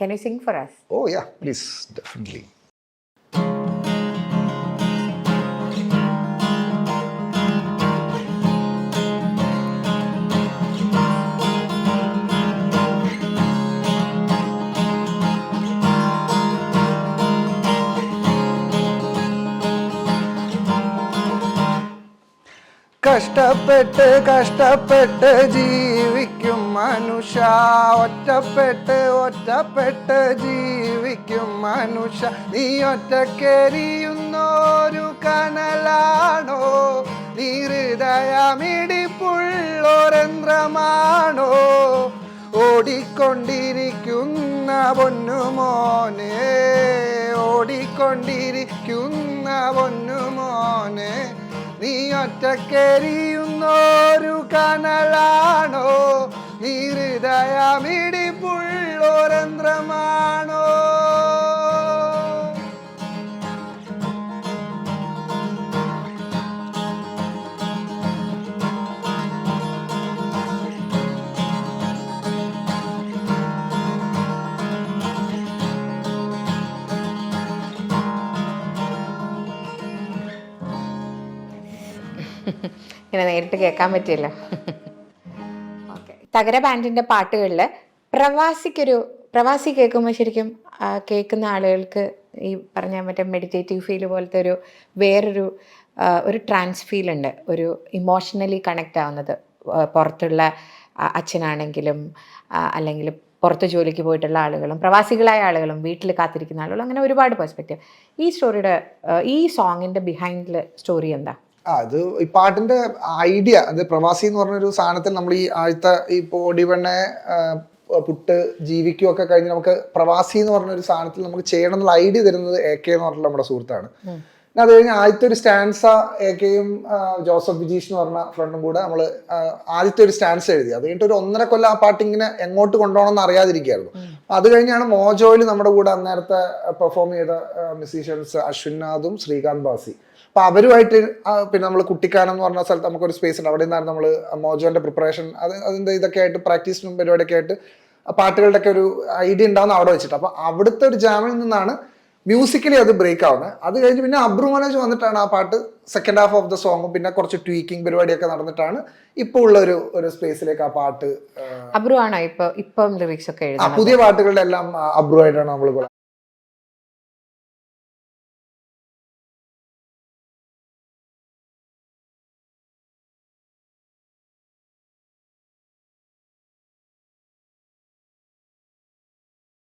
can you sing for us oh yeah please definitely കഷ്ടപ്പെട്ട് കഷ്ടപ്പെട്ട് ജീവിക്കും മനുഷ്യ ഒറ്റപ്പെട്ട് ഒറ്റപ്പെട്ട് ജീവിക്കും മനുഷ്യ. നീ ഒറ്റക്കെരിയുന്നൊരു കനലാണോ? നീ ഹൃദയമിടിപ്പുള്ളൊരന്ത്രമാണോ? ഓടിക്കൊണ്ടിരിക്കുന്ന പൊന്നുമോനെ ഓടിക്കൊണ്ടിരിക്കുന്ന പൊന്നുമോനെ. നീ ഒറ്റക്കരിയുന്നൊരു കനലാണോ? നീ ഹൃദയമിടിപ്പുള്ളൊരന്ത്രമാണോ ഇങ്ങനെ നേരിട്ട് കേൾക്കാൻ പറ്റിയല്ലോ. ഓക്കെ തകര ബാൻഡിന്റെ പാട്ടുകളിൽ പ്രവാസിക്കൊരു പ്രവാസി കേൾക്കുമ്പോൾ ശരിക്കും കേൾക്കുന്ന ആളുകൾക്ക് ഈ പറഞ്ഞ മറ്റേ മെഡിറ്റേറ്റീവ് ഫീൽ പോലത്തെ ഒരു വേറൊരു ഒരു ട്രാൻസ് ഫീൽ ഉണ്ട്. ഒരു ഇമോഷണലി കണക്റ്റ് ആവുന്നത്. പുറത്തുള്ള അച്ഛനാണെങ്കിലും അല്ലെങ്കിൽ പുറത്ത് ജോലിക്ക് പോയിട്ടുള്ള ആളുകളും പ്രവാസികളായ ആളുകളും വീട്ടിൽ കാത്തിരിക്കുന്ന ആളുകളും അങ്ങനെ ഒരുപാട് പെർസ്പെക്റ്റീവ് ഈ സ്റ്റോറിയുടെ ഈ സോങ്ങിന്റെ ബിഹൈൻഡിൽ സ്റ്റോറി എന്താ? ആ അത് ഈ പാട്ടിന്റെ ഐഡിയ അത് പ്രവാസി എന്ന് പറഞ്ഞൊരു സാധനത്തിൽ നമ്മൾ ഈ ആഴ്ത്ത ഈ പൊടിവെണ്ണ പുട്ട് ജീവിക്കും ഒക്കെ കഴിഞ്ഞ് നമുക്ക് പ്രവാസി എന്ന് പറഞ്ഞൊരു സാധനത്തിൽ നമുക്ക് ചെയ്യണം എന്നുള്ള ഐഡിയ തരുന്നത് എ കെ എന്ന് പറഞ്ഞിട്ടുള്ള നമ്മുടെ സുഹൃത്താണ്. പിന്നെ അത് കഴിഞ്ഞ് ആദ്യത്തെ ഒരു സ്റ്റാൻസ എ കെയും ജോസഫ് ബിജീഷ് എന്ന് പറഞ്ഞ ഫ്രണ്ടും കൂടെ നമ്മൾ ആദ്യത്തെ ഒരു സ്റ്റാൻസ് എഴുതി. അത് കഴിഞ്ഞിട്ട് ഒരു ഒന്നര കൊല്ലം ആ പാട്ട് ഇങ്ങനെ എങ്ങോട്ട് കൊണ്ടുപോകണം എന്ന് അറിയാതിരിക്കുകയായിരുന്നു. അത് കഴിഞ്ഞാണ് മോജോയിൽ നമ്മുടെ കൂടെ അന്നേരത്തെ പെർഫോം ചെയ്ത മ്യൂസീഷ്യൻസ് അശ്വിനാഥും ശ്രീകാന്ത് ബാസി. അപ്പൊ അവരുമായിട്ട് പിന്നെ നമ്മൾ കുട്ടിക്കാനം എന്ന് പറഞ്ഞ സ്ഥലത്ത് നമുക്കൊരു സ്പേസ് ഉണ്ട്. അവിടെ നിന്നാണ് നമ്മൾ മോജോന്റെ പ്രിപ്പറേഷൻ അത് അതിന്റെ ഇതൊക്കെ ആയിട്ട് പ്രാക്ടീസിനും പരിപാടിയൊക്കെ ആയിട്ട് പാട്ടുകളുടെ ഒക്കെ ഒരു ഐഡിയ ഉണ്ടാവുന്ന അവിടെ വെച്ചിട്ട്. അപ്പൊ അവിടുത്തെ ഒരു ജാമിൽ നിന്നാണ് മ്യൂസിക്കലി അത് ബ്രേക്ക് ആവുന്നത് അത് കഴിഞ്ഞ് പിന്നെ അബ്രു മനോജ് വന്നിട്ടാണ് ആ പാട്ട് സെക്കൻഡ് ഹാഫ് ഓഫ് ദ സോങ്ങും പിന്നെ കുറച്ച് ട്വീക്കിംഗ് പരിപാടിയൊക്കെ നടന്നിട്ടാണ് ഇപ്പോൾ ഉള്ള ഒരു ഒരു സ്പേസിലേക്ക് ആ പാട്ട് അബ്രു ആണോ ഇപ്പൊ ഇപ്പം ലിറിക്സ് ഒക്കെ ആ പുതിയ പാട്ടുകളുടെ എല്ലാം അബ്രു ആയിട്ടാണ് നമ്മൾ